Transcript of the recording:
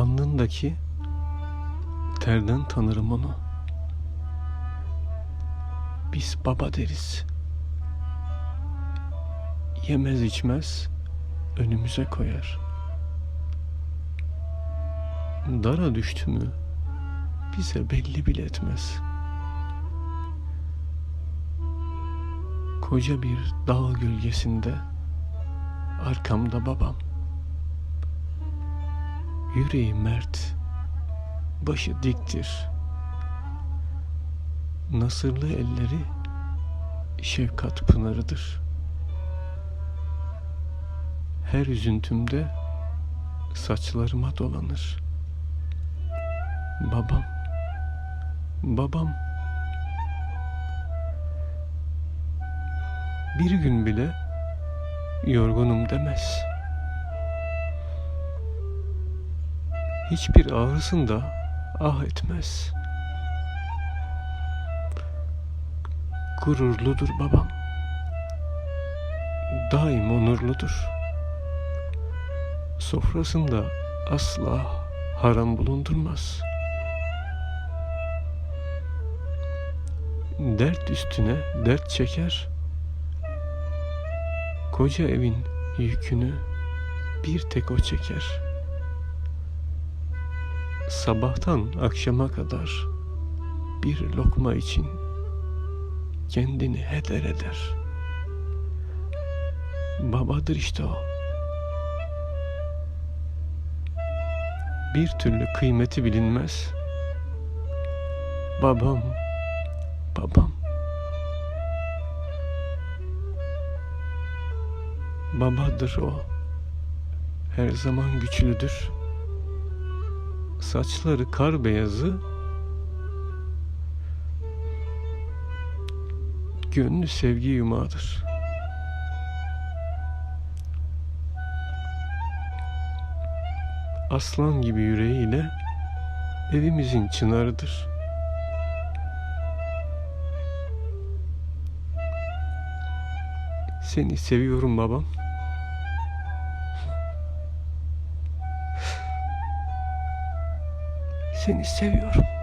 Alnındaki terden tanırım onu. Biz baba deriz. Yemez içmez önümüze koyar. Dara düştü mü bize belli bile etmez. Koca bir dağ gölgesinde arkamda babam. Yüreği mert, başı diktir. Nasırlı elleri şefkat pınarıdır. Her üzüntümde saçlarıma dolanır. Babam, babam. Bir gün bile yorgunum demez. Hiçbir ağrısında ah etmez. Gururludur babam. Daim onurludur. Sofrasında asla haram bulundurmaz. Dert üstüne dert çeker. Koca evin yükünü bir tek o çeker. Sabahtan akşama kadar bir lokma için kendini heder eder. Babadır işte o. Bir türlü kıymeti bilinmez. Babam, babam. Babadır o. Her zaman güçlüdür. Saçları kar beyazı. Gönlü sevgi yumağıdır. Aslan gibi yüreğiyle evimizin çınarıdır. Seni seviyorum babam. Seni seviyorum.